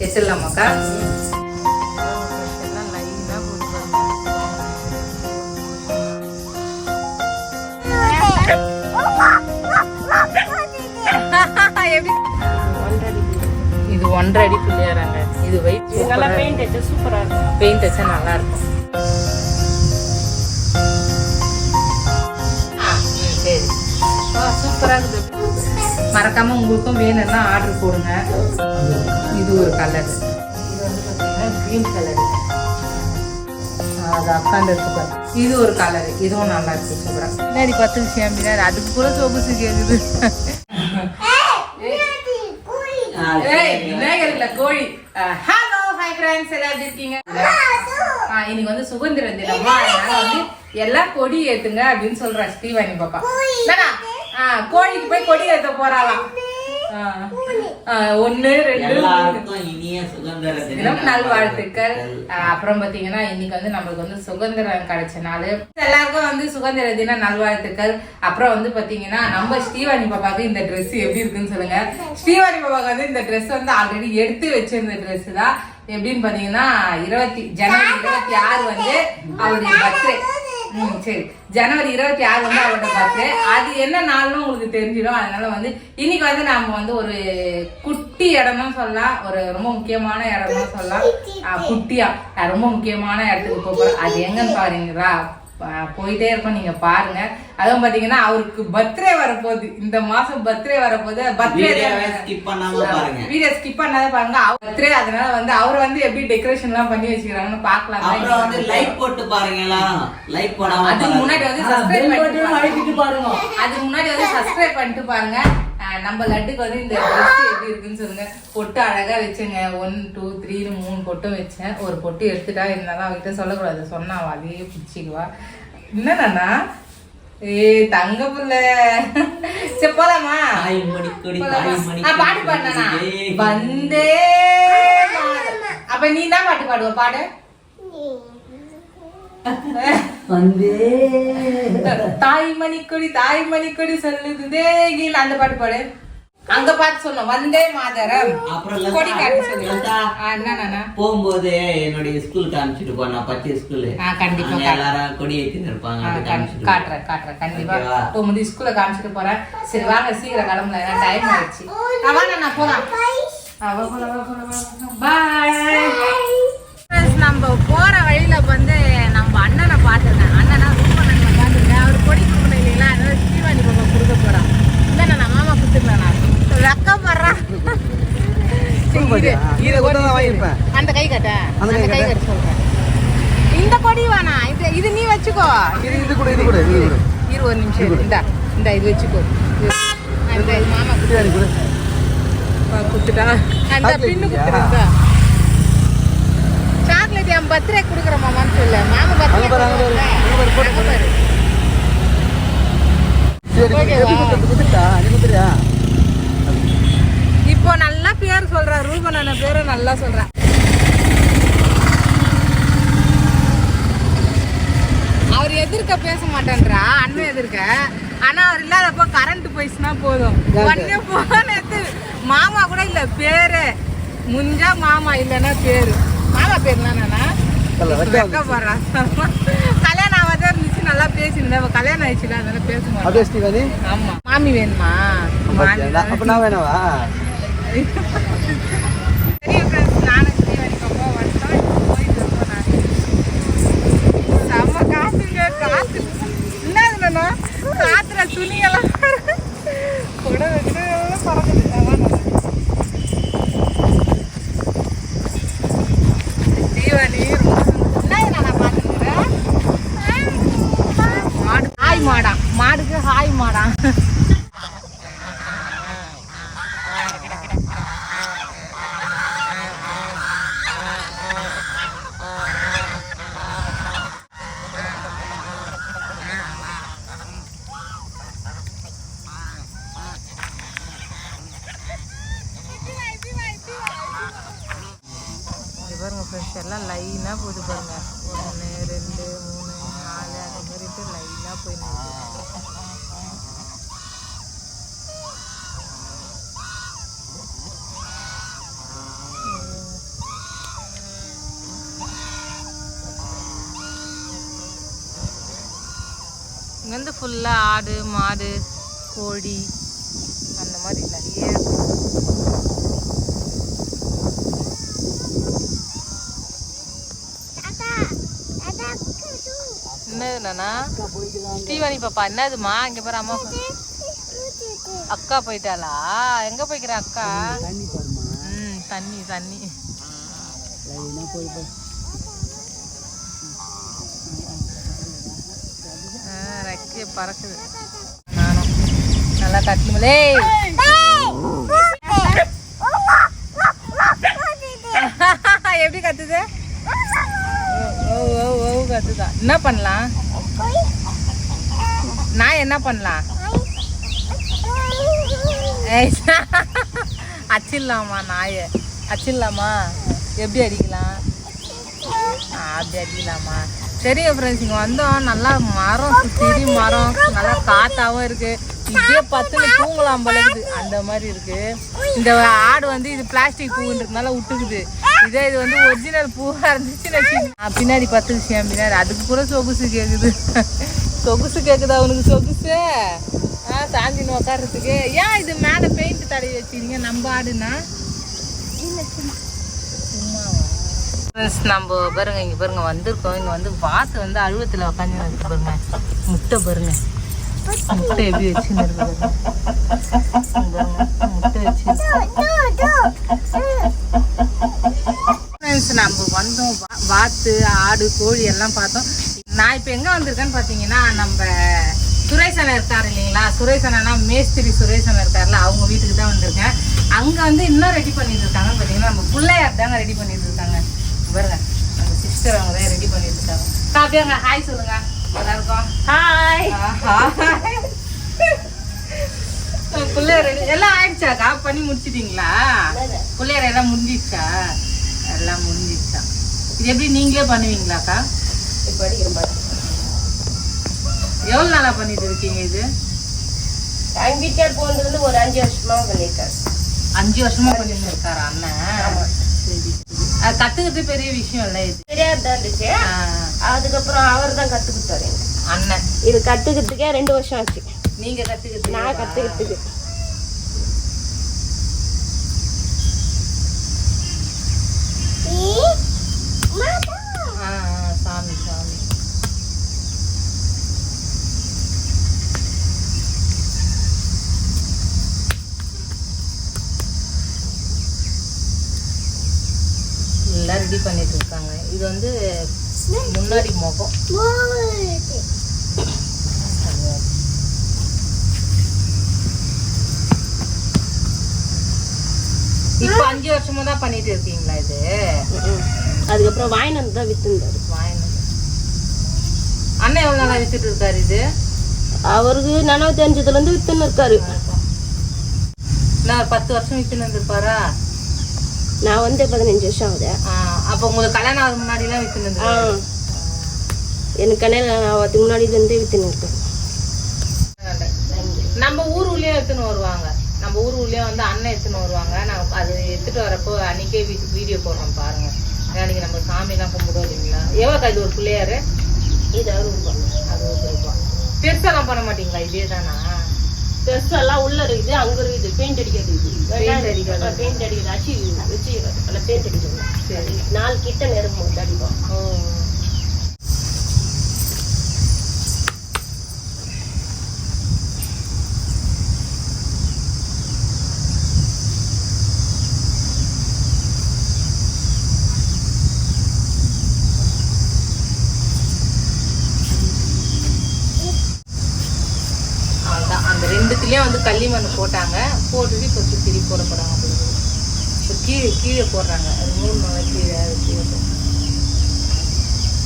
வச்சிடலாமாக்கா இது ஒன்றரை அடி பிள்ளையாராங்க இது வெயிட் இதெல்லாம் பெயிண்ட் அடிச்சு சூப்பரா இருக்கும். பெயிண்ட் வச்சா நல்லா இருக்கும். சரி. சூப்பராக இருக்குது. மறக்காம உங்களுக்கும் வேணும்னா ஆர்டர் போடுங்க. இது ஒரு கலர் இது வந்து பார்த்தீங்கன்னா க்ரீன் கலர் அது அக்காண்டு இருக்கு பாரு. இது ஒரு கலர் இதுவும் நல்லா இருக்கு சூப்பரா. பின்னாடி பத்து விஷயம் பின்னாடி அதுக்கு கூட சொகுசு கேக்குது ஏய், விநாயகர் கோழி. ஹலோ ஹாய் ஃப்ரெண்ட்ஸ் எல்லாம் எப்படி இருக்கீங்க? ஆ, இன்னைக்கு வந்து சுதந்திர தினமா. அதனால வந்து எல்லாம் கொடி ஏத்துங்க அப்படின்னு சொல்றா ஸ்ரீவாணி பாப்பா. கோழிக்கு போய் கொடி ஏத்த போறாளாம். ஒண்ணு ரெண்டு. இனிய சுதந்திர தினம். நல்வாழ்த்துக்கள். அப்புறம் பாத்தீங்கன்னா இன்னைக்கு வந்து நம்மளுக்கு வந்து சுதந்திரம் கிடைச்ச நாள். எல்லாருக்கும் வந்து சுதந்திர தின நல்வாழ்த்துக்கள். அப்புறம் வந்து பாத்தீங்கன்னா நம்ம ஸ்ரீவாணி பாப்பாக்கு இந்த Dress எப்படி இருக்குன்னு சொல்லுங்க. ஸ்ரீவாணி பாப்பாக்கு வந்து இந்த Dress வந்து ஆல்ரெடி எடுத்து வச்சிருந்த Dress தான். எப்படின்னு பாத்தீங்கன்னா இருபத்தி ஜனவரி இருபத்தி ஆறு வந்து அவருடைய பர்த்டே ம் சரி. ஜனவரி இருபத்தி ஆறு வந்து அவரோட பர்த்டே அது என்ன நாள்னு உங்களுக்கு தெரிஞ்சிடும். அதனால வந்து இன்னைக்கு வந்து நாம வந்து ஒரு குட்டி இடம்னு சொல்லலாம். ஒரு ரொம்ப முக்கியமான இடம்னு சொல்லலாம். குட்டியா. ரொம்ப முக்கியமான இடத்துக்கு போக போறோம். அது எங்கன்னு பாருங்களா? போயிட்டே இருக்கோம் நீங்க பாருங்க. அதுவும் பாத்தீங்கன்னா அவருக்கு பர்த்டே வரப்போகுது. இந்த மாசம் பர்த்டே வரப்போகுது. பர்த்டே பண்ணாம பாருங்க. வீடியோ ஸ்கிப் பண்ணாத பாருங்க. அவர் பர்த்டே அதனால வந்து அவர் வந்து எப்படி டெக்கரேஷன் எல்லாம் பண்ணி வச்சுக்கிறாங்கன்னு பாக்கலாம் அப்புறம் வந்து லைக் போட்டு பாருங்க லைக் போடாம அதுக்கு முன்னாடி வந்து சப்ஸ்கிரைப் பண்ணிட்டு பாருங்க. அதுக்கு முன்னாடி வந்து சப்ஸ்கிரைப் பண்ணிட்டு பாருங்க. நம்ம லட்டுக்கு வந்து இந்த ட்ரெஸ் எப்படி இருக்குன்னு சொல்லுங்க. பொட்டு அழகா வச்சுங்க. ஒன் டூ த்ரீன்னு மூணு பொட்டும் வச்சேன். ஒரு பொட்டு எடுத்துட்டா இருந்தாலும் அவகிட்ட சொல்லக்கூடாது. சொன்னா அவ அதையே பிடிச்சிக்குவா. என்னண்ணா ஏய் தங்க புள்ள. சரி போலாமா? பாட்டு பாடினா? வந்தே. அப்ப நீ தான் பாட்டு பாடுவ? பாடு. தாய் மணிக்கொடி தாய் மணிக்கொடி சொல்லுது தேகில் அந்த பாட்டு பாடு. அங்க பார்த்து சொன்னோம். வந்தே மாதரம். கொடி காட்டு சொல்லு போகும்போது என்னுடைய ஸ்கூலுக்கு அனுப்பிச்சிட்டு போனா பச்சை ஸ்கூலு ஆ, கண்டிப்பா. எல்லாரும் கொடி ஏத்தின்னு இருப்பாங்க காமிச்சிட்டு காட்டுறேன் காட்டுறேன். கண்டிப்பா? போகும்போது ஸ்கூல்ல காமிச்சிட்டு போறேன். சரி வாங்க சீக்கிரம் கிளம்பல டைம் ஆயிடுச்சு. அவன் நான் போலாம். பாய் நம்ம போற வழியில வந்து நம்ம அண்ணனை பார்த்துருக்கேன் அண்ணனா ரொம்ப அண்ணனை பார்த்துருக்கேன். அவர் கொடி கொடுக்கணும் இல்லைங்களா? அதனால ஸ்ரீவாணி பாப்பா கொடுக்க போறான். இல்லை நான் மாமா கொடுத்துருந்தேன் நான். வெக்கம் வர்றான் அந்த கை கட்ட. அந்த கை கட்ட. சொல்றேன். இந்த கொடி வேணா இது இது நீ வச்சுக்கோ. இது இது கூட இது கூட இரு ஒரு நிமிஷம். இந்தா இந்த இது வச்சுக்கோ. இந்த மாமா பிரியாணி கூட. குத்துட்டா அந்த பின்னு இல்லையா? சாக்லேட் என் பர்த்டே கொடுக்குற மாமான்னு சொல்லு. மாமா பர்த்டே பாரு இப்போ நல்லா பேர் சொல்றா ரூபன் அண்ணன் பேரை நல்லா சொல்றா. அவர் எதிர்க்க பேச மாட்டேன்றா அண்ணன் எதிர்க்க. ஆனா அவர் இல்லாதப்போ கரண்ட் போயிடுச்சுன்னா போதும். உடனே போன மாமா கூட இல்ல பேரு. முஞ்சா மாமா இல்லைன்னா பேரு. பேர் என்னன்னா கல்யாணம் ஆகாத இருந்துச்சு நல்லா பேசியிருந்தேன் கல்யாணம் ஆயிடுச்சுல அதனால பேச மாட்டேன் அப்படியே ஸ்ரீவாணி ஆமா. மாமி வேணுமா. அப்ப நான் வேணாவா பெரிய friends நானும் ஸ்ரீவாணி பாப்பா வந்துட்டோம். இப்போ போயிட்டு இருக்கோம் நாங்க. செம்ம காத்துங்க, காத்து. என்னது நானா? காத்துல துணியெல்லாம் குடை வச்சுட்டு எல்லாம் பறக்குது. அதான் நானா. ஸ்ரீவாணி ரொம்ப சந்தோஷம். என்னது நானா பார்த்துக்கிறேன்? மாடு ஹாய் மாடா மாடுக்கு ஹாய் மாடா இங்க பாருங்க ஃப்ரெண்ட்ஸ் எல்லாம் லைனாக போகுது பாருங்க ஒன்று ரெண்டு மூணு நாலு அந்த மாதிரிட்டு லைனாக போய் நிக்குது. இங்க வந்து ஃபுல்லா ஆடு மாடு கோழி அந்த மாதிரி நிறைய இருக்கு. என்னது நானா? தீவாணி பாப்பா என்னதுமா இங்க பாரு அம்மா அக்கா போயிட்டாளா? எங்க போய்க்கிற அக்கா? ம் தண்ணி தண்ணி லைனா போய் போய் ஆ, ரெக்கைய பறக்குது. நானும் நல்லா கட்டணுங்களே எப்படி கத்துது? ஓ ஓ ஓ கத்துதா. என்ன பண்ணலாம்? நான் என்ன பண்ணலாம்? ஏய், அச்சிடலாமா நாயை? அச்சிடலாமா? எப்படி அடிக்கலாம்? அப்படி அடிக்கலாமா? சரிங்க ஃப்ரெண்ட்ஸ் இங்கே வந்தோம் நல்லா மரம் சுற்றி மரம் நல்லா காத்தாவும் இருக்கு. இதே பத்துன்னு தூங்கலாம் போல இருக்குது. அந்த மாதிரி இருக்கு. இந்த ஆடு வந்து இது பிளாஸ்டிக் பூன்றதுனால விட்டுக்குது இதே இது வந்து ஒரிஜினல் பூவாக இருந்துச்சுன்னு பின்னாடி பத்து விஷயம் பின்னாடி. அதுக்கு கூட சொகுசு கேட்குது சொகுசு கேட்குதா உனக்கு சொகுசு? ஆ சாஞ்சின்னு உக்காடுறதுக்கு ஏன் இது மேலே பெயிண்ட் தடவி வச்சிருக்கீங்க? நம்ம ஆடுனா நம்ம பாருங்க இங்கே பாருங்க வந்திருக்கோம். இங்கே வந்து வாத்து வந்து அழுவத்தில் உட்காந்து இருக்கு பாருங்க. முட்டை பாருங்க. முட்டை எப்படி வச்சுன்னு முட்டை வச்சு நம்ம வந்தோம். வா- வாத்து ஆடு கோழி எல்லாம் பார்த்தோம். நான் இப்போ எங்கே வந்திருக்கேன்னு பார்த்தீங்கன்னா நம்ம சுரேசன் இருக்காரு இல்லைங்களா? சுரேசனா மேஸ்திரி சுரேசன் இருக்காருல்ல அவங்க வீட்டுக்கு தான் வந்திருக்கேன். அங்கே வந்து இன்னும் ரெடி பண்ணிட்டு இருக்காங்க பார்த்தீங்கன்னா நம்ம பிள்ளையார் தாங்க ரெடி பண்ணிட்டு இருக்காங்க. பாருங்க. சிஸ்டர் அவங்க தான் ரெடி பண்ணிட்டு இருக்காங்க காப்பியாங்க ஹாய் சொல்லுங்க. எல்லாருக்கும். ஹாய் பிள்ளையார் எல்லாம் ஆயிடுச்சாக்கா பண்ணி முடிச்சிட்டீங்களா? பிள்ளையார் எல்லாம் முடிஞ்சிச்சா எல்லாம் முடிஞ்சிச்சா இது எப்படி நீங்களே பண்ணுவீங்களாக்கா இப்போ அடிக்கிறேன் பாரு எவ்வளவு நாளா பண்ணிட்டு இருக்கீங்க இது? எங்க வீட்டுக்கார் போனதுலேருந்து ஒரு அஞ்சு வருஷமா பண்ணியிருக்காரு. அஞ்சு வருஷமா பண்ணிட்டு இருக்காரு அண்ணன்? சரி. கத்துக்கிறது பெரிய விஷயம் இல்ல இது. தெரியாது தான் இருந்துச்சு அதுக்கப்புறம் அவர் தான் எனக்கு. அண்ணன். இது கற்றுக்கிறதுக்கே ரெண்டு வருஷம் ஆச்சு. நீங்க கத்துக்கிறது நான் கற்றுக்கிறதுக்கு ஆ, ஆ, சாமி சாமி எல்லாம் ரெடி பண்ணிட்டு இருக்காங்க இது வந்து முன்னாடி முகம். இப்போ அஞ்சு வருஷமா தான் பண்ணிட்டு இருக்கீங்களா இது? அதுக்கப்புறம் வாங்கினது தான் வித்துருந்தாரு. வாங்கினது. அண்ணன் எவ்வளவு நாளா வித்துட்டு இருக்காரு இது? அவருக்கு நினைவு தெரிஞ்சதுலேருந்து வித்துன்னு இருக்காரு. நான் பத்து வருஷம் வித்துன்னு இருந்திருப்பாரா நான் வந்து பதினஞ்சு வருஷம் ஆகுது. அப்போ உங்களுக்கு கல்யாணம் ஆகுது முன்னாடி எல்லாம் வித்துன்னு ஆ. இருந்திருக்காரு எனக்கு கல்யாணம் ஆகிறதுக்கு முன்னாடிலேருந்தே வித்துன்னு இருக்கேன் நம்ம ஊர் உள்ளே எடுத்துன்னு வருவாங்க. நம்ம ஊர் உள்ளே வந்து அண்ணன் எடுத்துன்னு வருவாங்க. நான் அது எடுத்துட்டு வரப்போ அன்னைக்கே வீட்டுக்கு வீடியோ போடுறோம் பாருங்க. அன்னைக்கு நம்ம சாமிலாம் கும்பிடுவோம் இல்லைங்களா? எவ்வளோக்கா இது ஒரு பிள்ளையாரு? இது அறுபது ரூபாய். அறுபது ரூபாய். பெருசாலாம் பண்ண மாட்டீங்களா? இதே தானா பெருசெல்லாம் உள்ள இருக்குது அங்க இருக்குது பெயிண்ட் அடிக்கிறது அடிக்கிறது. பெயிண்ட் அடிக்கிறது அச்சு வச்சு அந்த பெயிண்ட் அடிக்கிறது சரி நாலு கிட்ட போட்டு அடிப்போம் ஓ அவ்வளோதான் அந்த ரெண்டுத்துலேயும் வந்து களிமண் போட்டாங்க. போட்டுட்டு இப்போ சுத்திரி போட போகிறாங்க இப்போ கீழே கீழே போடுறாங்க. அது மூணு நாள் கீழே அது கீழே போடுறாங்க.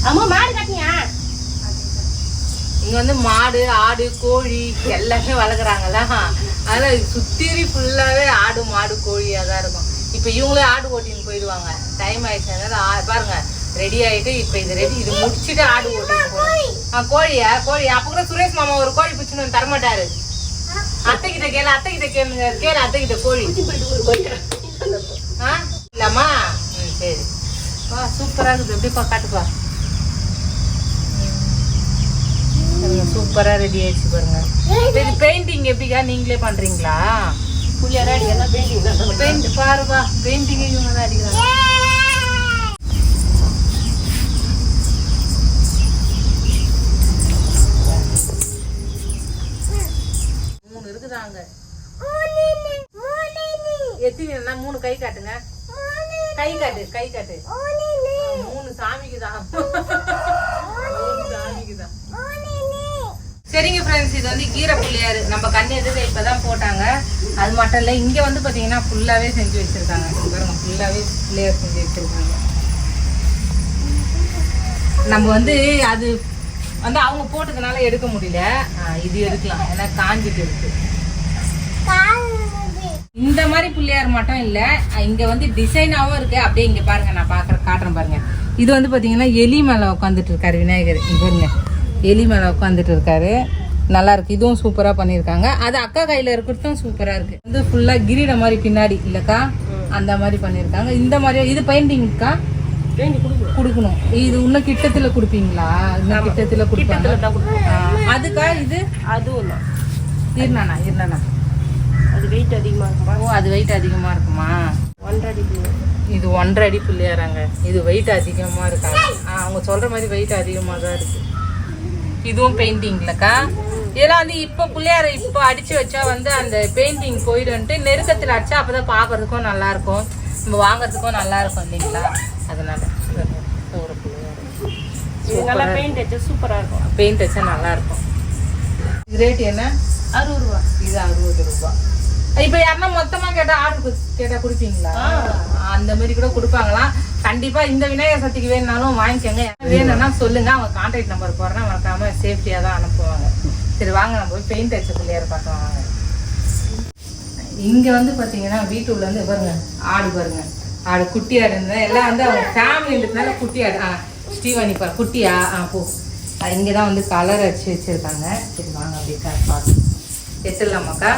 அம்மா மாடு கட்டியா இங்க வந்து மாடு ஆடு கோழி எல்லாமே வளர்க்குறாங்கல்ல. அதனால சுத்திரி ஃபுல்லாகவே ஆடு மாடு கோழியாக தான் இருக்கும். இப்போ இவங்களே ஆடு ஓட்டின்னு போயிடுவாங்க. டைம் ஆயிடுச்சு. ஆ- பாருங்க. ரெடி ஆயிட்டு இப்போ இது ரெடி இது முடிச்சுட்டு ஆடு ஓட்டின்னு போகணும் ஆ கோழியா? கோழி. அப்போ கூட சுரேஷ் மாமா ஒரு கோழி பிடிச்சின்னு தரமாட்டாரு. அத்தை கிட்ட கேளு அத்தை கிட்ட கேளுங்க. கேளு அத்தை கிட்ட கோழி ஆ? இல்லம்மா? ம் சரி. வா சூப்பரா இருக்குது. எப்படிப்பா காட்டுப்பா சூப்பரா ரெடி ஆயிடுச்சு பாருங்க. இது பெயிண்டிங் எப்படிக்கா நீங்களே பண்றீங்களா? புள்ளியாரா அடிக்கலாம் பெயிண்டிங் தான் பெயிண்ட் பாருப்பா. பெயிண்டிங் இவங்க தான் அடிக்கிறாங்க. இருக்குதாங்க எத்தனை மூணு கை காட்டுங்க. கை காட்டு கை காட்டு. மூணு சாமிக்கு தான். சாமிக்கு தான். சரிங்க ஃப்ரெண்ட்ஸ் இது வந்து கீரை புள்ளியாரு நம்ம கண்ணு எதிர்க்க இப்பதான் போட்டாங்க? அது மட்டும் இல்லை இங்க வந்து பாத்தீங்கன்னா ஃபுல்லாவே செஞ்சு வச்சிருக்காங்க. பாருங்க ஃபுல்லாவே புள்ளியார் செஞ்சு வச்சிருக்காங்க. நம்ம வந்து அது வந்து அவங்க போட்டதுனால எடுக்க முடியல. இது எடுக்கலாம். ஏன்னா காஞ்சிட்டு இருக்கு. இந்த மாதிரி புள்ளியார் மட்டும் இல்ல இங்க வந்து டிசைனாவும் இருக்கு. அப்படியே இங்க பாருங்க நான் பாக்குற காட்டுறேன் பாருங்க. இது வந்து பாத்தீங்கன்னா எலி மேல உட்காந்துட்டு இருக்காரு விநாயகர். இங்க பாருங்க. எலி மேல உட்காந்துட்டு இருக்காரு. நல்லா இருக்கு. இதுவும் சூப்பரா பண்ணிருக்காங்க. அது அக்கா கையில இருக்கிறதும் சூப்பரா இருக்கு. வந்து ஃபுல்லா கிரீட மாதிரி பின்னாடி இல்லக்கா? அந்த மாதிரி பண்ணிருக்காங்க. இந்த மாதிரி இது பெயிண்டிங்க்கா பெயிண்ட் கொடுக்கணும். இது இன்னும் கிட்டத்துல கொடுப்பீங்களா? இன்னும் கிட்டத்துல கொடுப்பாங்க அதுக்கா இது? அதுவும் இருந்தானா இருந்தானா அது வெயிட் அதிகமாக இருக்குமா? ஓ அது வெயிட் அதிகமா இருக்குமா? ஒன்றரை அடி இது ஒன்றரை அடி புள்ளியாராங்க இது வெயிட் அதிகமா இருக்காங்க ஆ, அவங்க சொல்ற மாதிரி வெயிட் அதிகமா தான் இருக்கு. இதுவும் பெயிண்டிங்லக்கா இதெல்லாம் வந்து இப்போ புள்ளியார இப்போ அடிச்சு வச்சா வந்து அந்த பெயிண்டிங் போயிடும்ட்டு நெருக்கத்தில் அடிச்சா அப்பதான் பார்க்கறதுக்கும் நல்லா இருக்கும் நம்ம வாங்குறதுக்கும் நல்லா இருக்கும் இல்லைங்களா? அதனால ஒரு புள்ளியார் பெயிண்ட் வச்சு சூப்பராக இருக்கும். பெயிண்ட் வச்சா நல்லா இருக்கும் ரேட் என்ன? அறுபது ரூபா. இது அறுபது ரூபாய் இப்போ யாருன்னா மொத்தமா கேட்டா ஆர்டர் கேட்டா கொடுப்பீங்களா? அந்த மாதிரி கூட கொடுப்பாங்களாம் கண்டிப்பா இந்த விநாயகர் சக்திக்கு வேணும்னாலும் வாங்கிக்கோங்க. வேணும்னா சொல்லுங்க. அவங்க கான்டாக்ட் நம்பர் போடுறேன். மறக்காம சேஃப்டியா தான் அனுப்புவாங்க. சரி வாங்க. நம்ம போய் பெயிண்ட் அடிச்ச பிள்ளையார் பார்க்கலாம் வாங்க. இங்க வந்து பாத்தீங்கன்னா வீட்டுள்ள வந்து பாருங்க. ஆடு பாருங்க. ஆடு குட்டி ஆடு இருந்தா எல்லாம் வந்து அவங்க ஃபேமிலின்றதுனால குட்டி ஆடு. ஆ ஸ்ரீவாணி பா குட்டியா? ஆ போ. இங்க தான் வந்து கலர் அடிச்சு வச்சிருக்காங்க. சரி வாங்க அப்படியே பார்க்கலாம். எடுத்துடலாமாக்கா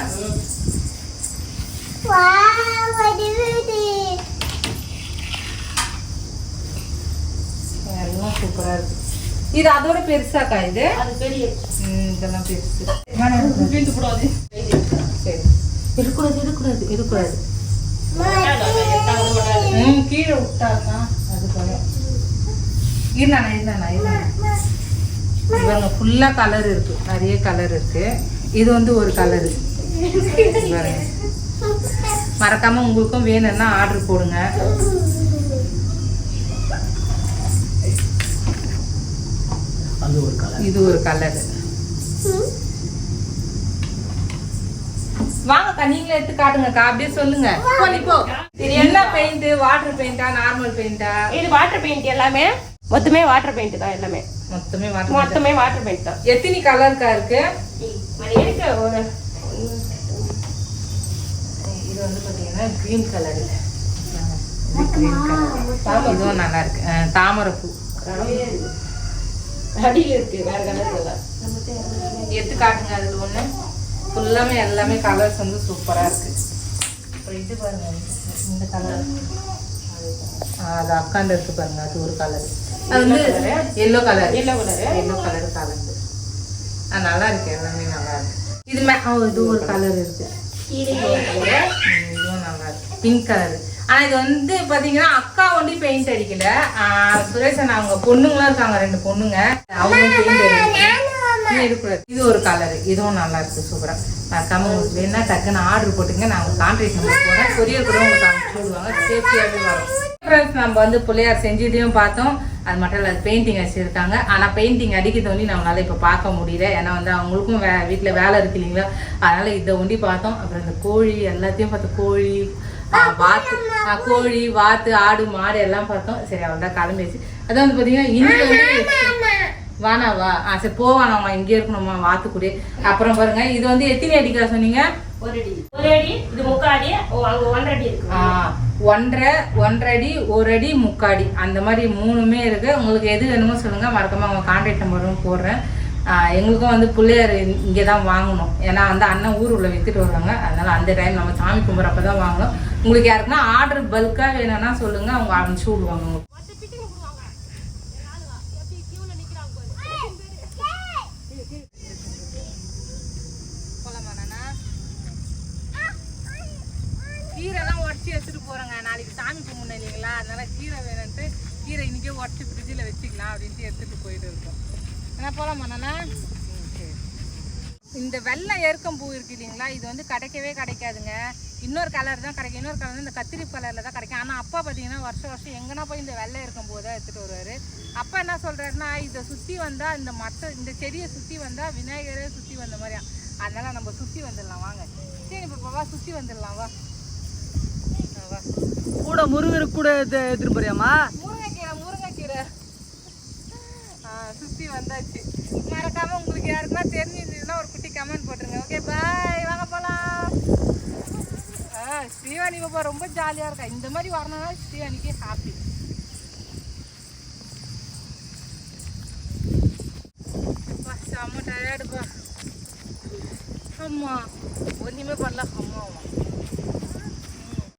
எல்லாம் சூப்பரா இருக்கு. இது அதோட பெருசாக்கா இது? அது பெரிய. ம், இதெல்லாம் பெருசு. வீட்டு கூடாது சரி இருக்கக்கூடாது இருக்கக்கூடாது இருக்கக்கூடாது ம் கீழே விட்டாக்கா. அது போல. இருந்தாண்ணா இருந்தாண்ணா இவங்க ஃபுல்லாக கலர் இருக்கு. நிறைய கலர் இருக்கு. இது வந்து ஒரு கலரு மறக்காம உங்களுக்கும் வேணும்னா ஆர்டர் போடுங்க. அது ஒரு கலர் இது ஒரு கலர் வாங்கக்கா நீங்களே எடுத்து காட்டுங்கக்கா. அப்படியே சொல்லுங்க. என்ன பெயிண்ட் வாட்டர் பெயிண்டா நார்மல் பெயிண்டா இது வாட்டர் பெயிண்ட் எல்லாமே. மொத்தமே வாட்டர் பெயிண்ட் தான் எல்லாமே. மொத்தமே வாட்டர் மொத்தமே வாட்டர் பெயிண்ட் தான். எத்தனை கலருக்கா இருக்கு? இருக்கு ஒரு வந்து பாத்தீங்கன்னா கிரீன் கலர் இதுவும் நல்லா இருக்கு. தாமரைப்பூ அடியில் இருக்கு. வேற கலர் எடுத்து காட்டுங்க அதுல ஒண்ணு. ஃபுல்லாமே எல்லாமே கலர்ஸ் வந்து சூப்பரா இருக்கு. அப்புறம் இது பாருங்க இந்த கலர் அது அக்காண்டு இருக்கு பாருங்க அது ஒரு கலர் அது வந்து yellow colour yellow colour yellow colour கலந்து. நல்லா இருக்கு எல்லாமே நல்லா இருக்கு. இது இது ஒரு கலர் இருக்கு ம், இதுவும் நல்லா இருக்கு பிங்க் கலர் ஆனா இது வந்து பார்த்தீங்கன்னா அக்கா ஒண்டி பெயிண்ட் அடிக்கல. சுரேஷன் அவங்க பொண்ணுங்களாம் இருக்காங்க ரெண்டு பொண்ணுங்க. அவங்க பெயிண்ட் அடிக்கல. இது இது ஒரு கலர் இதுவும் நல்லா இருக்கு சூப்பரா மறக்காம உங்களுக்கு வேணா டக்குன்னு ஆர்டர் போட்டுங்க நான் உங்களுக்கு கான்ட்ராக்ட் நம்பர் போடுறேன். கொரியர் கூட உங்களுக்கு அனுப்பிச்சு விடுவாங்க. சேஃப்டியாகவே வரும். ஃப்ரெண்ட்ஸ் நம்ம வந்து பிள்ளையார் செஞ்சதையும் பார்த்தோம். அது மட்டும் இல்லை பெயிண்டிங் அடிச்சிருக்காங்க. ஆனால் பெயிண்டிங் அடிக்கிறது ஒண்டி நம்மளால இப்போ பார்க்க முடியல. ஏன்னா வந்து அவங்களுக்கும் வே வீட்டில் வேலை இருக்கு இல்லைங்களா? அதனால் இதை ஒண்டி பார்த்தோம். அப்புறம் இந்த கோழி எல்லாத்தையும் பார்த்து கோழி வாத்து. கோழி வாத்து ஆடு மாடு எல்லாம் பார்த்தோம். சரி அவள்தான் கிளம்பிடுச்சு அதான் வந்து பார்த்தீங்கன்னா இன்னைக்கு வந்து வானாவா? ஆ சரி போவானாம்மா இங்கே இருக்கணுமா? வாத்துக்குடி அப்புறம் பாருங்க இது வந்து எத்தனை அடிக்கா சொன்னீங்க? ஒரு அடி. ஒரு அடி இது அங்க ஒன்றரை அடி இருக்கு. ஆ, ஒன்றரை அடி ஒரு அடி முக்காடி அந்த மாதிரி மூணுமே இருக்கு. உங்களுக்கு எது வேணுமோ சொல்லுங்க. மறக்காம அவங்க கான்டாக்ட் நம்பரும் போடுறேன். எங்களுக்கும் வந்து பிள்ளையார் இங்கே தான் வாங்கணும். ஏன்னா வந்து அண்ணன் ஊர் உள்ள வித்துட்டு வருவாங்க அதனால அந்த டைம் நம்ம சாமி கும்பிட்றப்ப தான் வாங்கணும். உங்களுக்கு யாருக்குன்னா ஆர்டர் பல்காக வேணும்னா சொல்லுங்கள் அவங்க அனுப்பிச்சி விடுவாங்க கீரைலாம் உடச்சி வச்சுட்டு போகிறேங்க நாளைக்கு சாமி கும்பிடணும் இல்லைங்களா? அதனால கீரை வேணும்ட்டு கீரை இன்றைக்கே உடச்சி ஃப்ரிட்ஜில் வச்சுக்கலாம் அப்படின்ட்டு எடுத்துகிட்டு போயிட்டு இருக்கோம். என்ன போகலாமாண்ணா இந்த வெள்ளை எருக்கம் பூ இருக்கு இல்லைங்களா? இது வந்து கிடைக்கவே கிடைக்காதுங்க. இன்னொரு கலர் தான் கிடைக்கும். இன்னொரு கலர் இந்த கத்திரி கலரில் தான் கிடைக்கும். ஆனால் அப்பா பார்த்தீங்கன்னா வருஷம் வருஷம் எங்கன்னா போய் இந்த வெள்ளை இருக்கும் போது தான் எடுத்துகிட்டு வருவார். அப்பா என்ன சொல்கிறாருன்னா இதை சுற்றி வந்தால் இந்த மற்ற இந்த செடியை சுற்றி வந்தால் விநாயகரே சுற்றி வந்த மாதிரியா? அதனால நம்ம சுற்றி வந்துடலாம். வாங்க. சரி இப்போ வா சுற்றி வந்துடலாம். வா. கூட முருகருக்கு கூட எடுத்துட்டு போறியாமா முருங்கைக்கீரை முருங்கைக்கீரை. சுத்தி வந்தாச்சு. மறக்காம உங்களுக்கு யாருக்குன்னா தெரிஞ்சிருந்ததுன்னா ஒரு குட்டி கமெண்ட் போட்டுருங்க. ஓகே பாய் வாங்க ஸ்ரீவாணி பாப்பா ரொம்ப ஜாலியாக இருக்கா? இந்த மாதிரி வரணும்னா ஸ்ரீவாணிக்கு ஹாப்பி செம்ம டயர்டுப்பா அம்மா ஒன்றுமே பண்ணல. அம்மாவும்